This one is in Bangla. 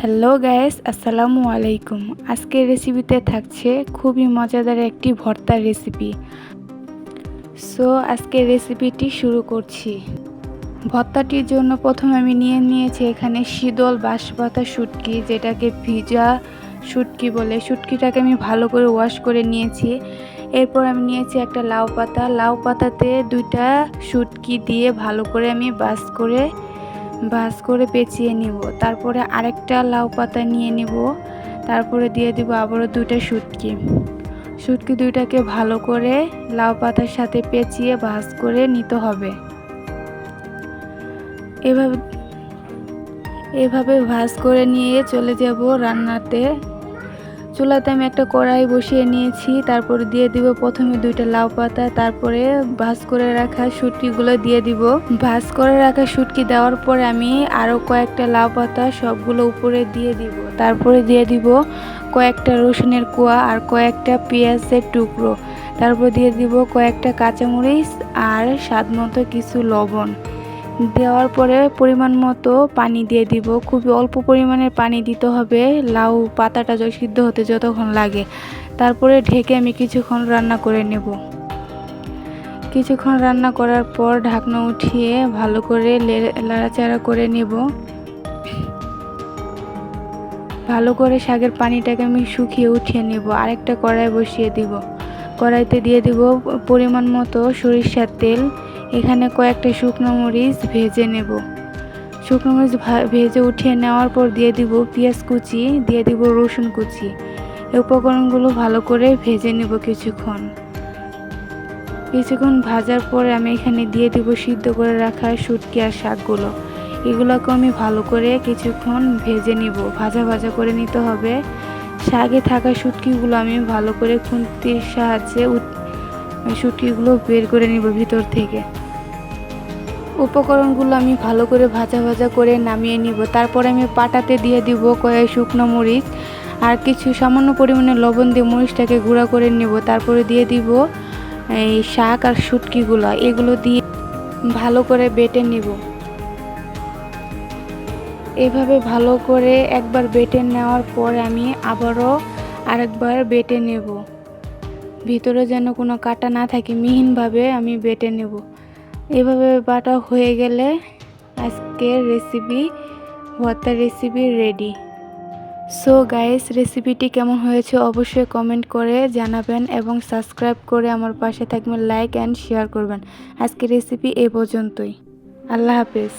হ্যালো গ্যাস আসসালামু আলাইকুম আজকের রেসিপিতে থাকছে খুবই মজাদার একটি ভর্তার রেসিপি সো আজকের রেসিপিটি শুরু করছি। ভর্তাটির জন্য প্রথমে আমি নিয়ে নিয়েছি এখানে শীতল বাঁশপাতা শুটকি, যেটাকে ভিজা শুটকি বলে। শুটকিটাকে আমি ভালো করে ওয়াশ করে নিয়েছি। এরপর আমি নিয়েছি একটা লাউ পাতা। লাউ পাতাতে দুইটা শুটকি দিয়ে ভালো করে আমি বাস করে ভাজ করে পেঁচিয়ে নিব। তারপরে আরেকটা লাউ পাতা নিয়ে নিব। তারপরে দিয়ে দিব আবারও দুইটা শুটকি। শুটকি দুইটাকে ভালো করে লাউ পাতার সাথে পেঁচিয়ে ভাজ করে নিতে হবে। এভাবে এভাবে ভাজ করে নিয়ে চলে যাব রান্নাতে। চুলাতে আমি একটা কড়াই বসিয়ে নিয়েছি, তারপরে দিয়ে দিব প্রথমে দুইটা লাউ পাতা, তারপরে ভাজ করে রাখা শুটকিগুলো দিয়ে দিব। ভাজ করে রাখা শুটকি দেওয়ার পরে আমি আরও কয়েকটা লাউ পাতা সবগুলো উপরে দিয়ে দিব। তারপরে দিয়ে দিব কয়েকটা রসুনের কোয়া আর কয়েকটা পেঁয়াজের টুকরো। তারপর দিয়ে দিব কয়েকটা কাঁচামরিচ আর স্বাদ মতো কিছু লবণ। দেওয়ার পরে পরিমাণ মতো পানি দিয়ে দিব। খুবই অল্প পরিমাণের পানি দিতে হবে। লাউ পাতাটা সিদ্ধ হতে যতক্ষণ লাগে। তারপরে ঢেকে আমি কিছুক্ষণ রান্না করে নেব। কিছুক্ষণ রান্না করার পর ঢাকনা উঠিয়ে ভালো করে লাড়াচাড়া করে নেব। ভালো করে শাকের পানিটাকে আমি শুকিয়ে উঠিয়ে নেব। আরেকটা কড়াই বসিয়ে দিব। কড়াইতে দিয়ে দিব পরিমাণ মতো সরিষার তেল। এখানে কয়েকটা শুকনো মরিচ ভেজে নেব। শুকনো মরিচ ভেজে উঠিয়ে নেওয়ার পর দিয়ে দিব পেঁয়াজ কুচি, দিয়ে দিব রসুন কুচি। এই উপকরণগুলো ভালো করে ভেজে নেব কিছুক্ষণ। কিছুক্ষণ ভাজার পরে আমি এখানে দিয়ে দিব সিদ্ধ করে রাখা শুটকি আর শাকগুলো। এগুলোকে আমি ভালো করে কিছুক্ষণ ভেজে নিব। ভাজা ভাজা করে নিতে হবে। শাকে থাকা শুটকিগুলো আমি ভালো করে খুন্তির সাহায্যে শুটকিগুলো বের করে নিব ভিতর থেকে। উপকরণগুলো আমি ভালো করে ভাজা ভাজা করে নামিয়ে নিব। তারপরে আমি পাটাতে দিয়ে দিব কয়েক শুকনো মরিচ আর কিছু সামান্য পরিমাণে লবণ দিয়ে মরিচটাকে গুঁড়া করে নেব। তারপরে দিয়ে দিব এই শাক আর শুটকিগুলো। এগুলো দিয়ে ভালো করে বেটে নিব। এভাবে ভালো করে একবার বেটে নেওয়ার পর আমি আবারও আরেকবার বেটে নেব। ভিতরে যেন কোনো কাটা না থাকে, মিহিনভাবে আমি বেটে নেব। এভাবে বাটা হয়ে গেলে আজকের রেসিপি ভর্তার রেসিপি রেডি সো গাইস রেসিপিটি কেমন হয়েছে অবশ্যই কমেন্ট করে জানাবেন এবং সাবস্ক্রাইব করে আমার পাশে থাকবেন লাইক অ্যান্ড শেয়ার করবেন। আজকের রেসিপি এ পর্যন্তই। আল্লাহ হাফেজ।